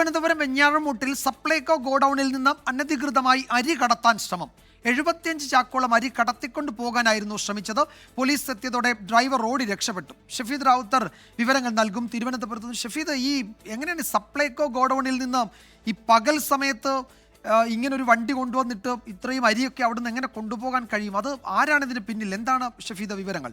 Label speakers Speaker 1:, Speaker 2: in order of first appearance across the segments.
Speaker 1: തിരുവനന്തപുരം വെഞ്ഞാറമൂട്ടിൽ സപ്ലൈകോ ഗോഡൌണിൽ നിന്ന് അനധികൃതമായി അരി കടത്താൻ ശ്രമം. എഴുപത്തിയഞ്ച് ചാക്കോളം അരി കടത്തിക്കൊണ്ട് പോകാനായിരുന്നു ശ്രമിച്ചത്. പോലീസ് എത്തിയതോടെ ഡ്രൈവർ ഓടി രക്ഷപ്പെട്ടു. ഷഫീദ് റാവുത്തർ വിവരങ്ങൾ നൽകും. തിരുവനന്തപുരത്ത് നിന്ന് ഷഫീദ് ഈ എങ്ങനെയാണ് സപ്ലൈകോ ഗോഡൌണിൽ നിന്ന് ഈ പകൽ സമയത്ത് ഇങ്ങനൊരു വണ്ടി കൊണ്ടുവന്നിട്ട് ഇത്രയും അരിയൊക്കെ അവിടുന്ന് എങ്ങനെ കൊണ്ടുപോകാൻ കഴിയും? അത് ആരാണ് ഇതിന് പിന്നിൽ? എന്താണ് ഷഫീദ വിവരങ്ങൾ?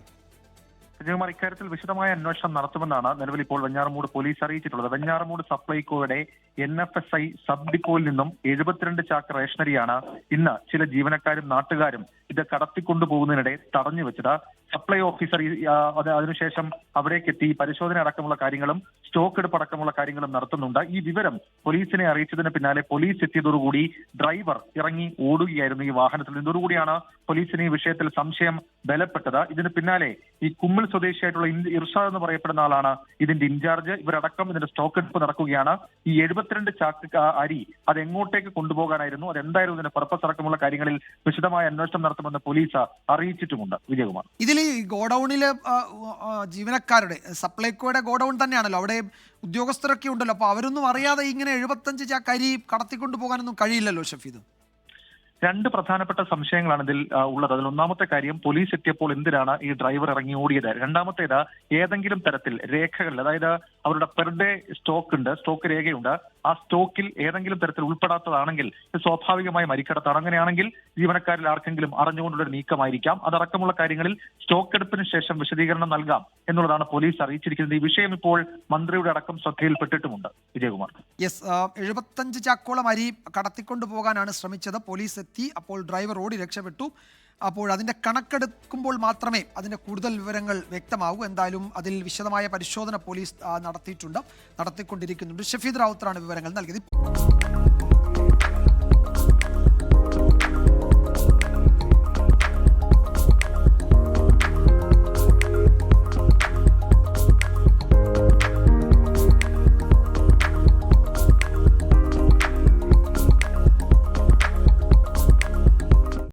Speaker 2: വിജയകുമാർ ഇക്കാര്യത്തിൽ വിശദമായ അന്വേഷണം നടത്തുമെന്നാണ് നിലവിൽ ഇപ്പോൾ വെഞ്ഞാറമൂട് പോലീസ് അറിയിച്ചിട്ടുള്ളത്. Venjaramoodu സപ്ലൈകോയുടെ N F S I sub ഡിപ്പോയിൽ നിന്നും എഴുപത്തിരണ്ട് ചാക്ക് റേഷനറിയാണ് ഇന്ന് ചില ജീവനക്കാരും നാട്ടുകാരും ഇത് കടത്തിക്കൊണ്ടുപോകുന്നതിനിടെ തടഞ്ഞു വെച്ചത്. സപ്ലൈ ഓഫീസർ അതിനുശേഷം അവിടേക്ക് എത്തി പരിശോധന അടക്കമുള്ള കാര്യങ്ങളും സ്റ്റോക്ക് എടുപ്പ് അടക്കമുള്ള കാര്യങ്ങളും നടത്തുന്നുണ്ട്. ഈ വിവരം പോലീസിനെ അറിയിച്ചതിന് പിന്നാലെ പോലീസ് എത്തിയതോടുകൂടി ഡ്രൈവർ ഇറങ്ങി ഓടുകയായിരുന്നു ഈ വാഹനത്തിൽ. നിന്നോടുകൂടിയാണ് പോലീസിന് ഈ വിഷയത്തിൽ സംശയം ബലപ്പെട്ടത്. ഇതിന് പിന്നാലെ ഈ കുമ്മിൽ സ്വദേശിയായിട്ടുള്ള ഇർഷാദ് എന്ന് പറയപ്പെടുന്ന ആളാണ് ഇതിന്റെ ഇൻചാർജ്. ഇവരടക്കം ഇതിന്റെ സ്റ്റോക്ക് എടുപ്പ് നടക്കുകയാണ്. ഈ എഴുപത്തിരണ്ട് ചാക്ക് അരി അത് എങ്ങോട്ടേക്ക് കൊണ്ടുപോകാനായിരുന്നു? അത് എന്തായിരുന്നു ഇതിന്റെ പർപ്പസ് അടക്കമുള്ള കാര്യങ്ങളിൽ വിശദമായ അന്വേഷണം നടത്തുമെന്ന് പോലീസ് അറിയിച്ചിട്ടുമുണ്ട്. വിജയകുമാർ.
Speaker 1: ഇതിൽ ഈ ഗോഡൌണിൽ ജീവനക്കാരുടെ സപ്ലൈകോയുടെ ഗോഡൌൺ തന്നെയാണല്ലോ. അവിടെ ഉദ്യോഗസ്ഥരൊക്കെ ഉണ്ടല്ലോ. അപ്പൊ അവരൊന്നും അറിയാതെ ഇങ്ങനെ എഴുപത്തഞ്ച് കടത്തിക്കൊണ്ടു കടത്തിക്കൊണ്ട് പോകാനൊന്നും കഴിയില്ലല്ലോ ഷഫീദ്.
Speaker 2: രണ്ട് പ്രധാനപ്പെട്ട സംശയങ്ങളാണ് ഇതിൽ ഉള്ളത്. അതിൽ ഒന്നാമത്തെ കാര്യം പോലീസ് എത്തിയപ്പോൾ എന്തിനാണ് ഈ ഡ്രൈവർ ഇറങ്ങി ഓടിയത്? രണ്ടാമത്തേത് ഏതെങ്കിലും തരത്തിൽ രേഖകൾ അതായത് അവരുടെ പെർ ഡേ സ്റ്റോക്ക് ഉണ്ട് സ്റ്റോക്ക് രേഖയുണ്ട്. ആ സ്റ്റോക്കിൽ ഏതെങ്കിലും തരത്തിൽ ഉൾപ്പെടാത്തതാണെങ്കിൽ സ്വാഭാവികമായി മരിക്കടത്താണ് അങ്ങനെയാണെങ്കിൽ ജീവനക്കാരിൽ ആർക്കെങ്കിലും അറിഞ്ഞുകൊണ്ടുള്ള നീക്കമായിരിക്കാം. അതടക്കമുള്ള കാര്യങ്ങളിൽ സ്റ്റോക്ക് എടുപ്പിന് ശേഷം വിശദീകരണം നൽകാം എന്നുള്ളതാണ് പോലീസ് അറിയിച്ചിരിക്കുന്നത്. ഈ വിഷയം ഇപ്പോൾ മന്ത്രിയുടെ അടക്കം ശ്രദ്ധയിൽപ്പെട്ടിട്ടുമുണ്ട്. വിജയകുമാർ.
Speaker 1: യെസ് എഴുപത്തഞ്ച് ചാക്കോളം അരി കടത്തിക്കൊണ്ടുപോകാനാണ് ശ്രമിച്ചത്. പോലീസ് എത്തി അപ്പോൾ ഡ്രൈവർ ഓടി രക്ഷപ്പെട്ടു. അപ്പോൾ അതിന്റെ കണക്കെടുക്കുമ്പോൾ മാത്രമേ അതിന്റെ കൂടുതൽ വിവരങ്ങൾ വ്യക്തമാകൂ എന്തായാലും അതിൽ വിശദമായ പരിശോധന പോലീസ് നടത്തിയിട്ടുണ്ട് നടത്തിക്കൊണ്ടിരിക്കുന്നുണ്ട്. ഷഫീദ് റാവുത്തറാണ് വിവരങ്ങൾ നൽകിയത്.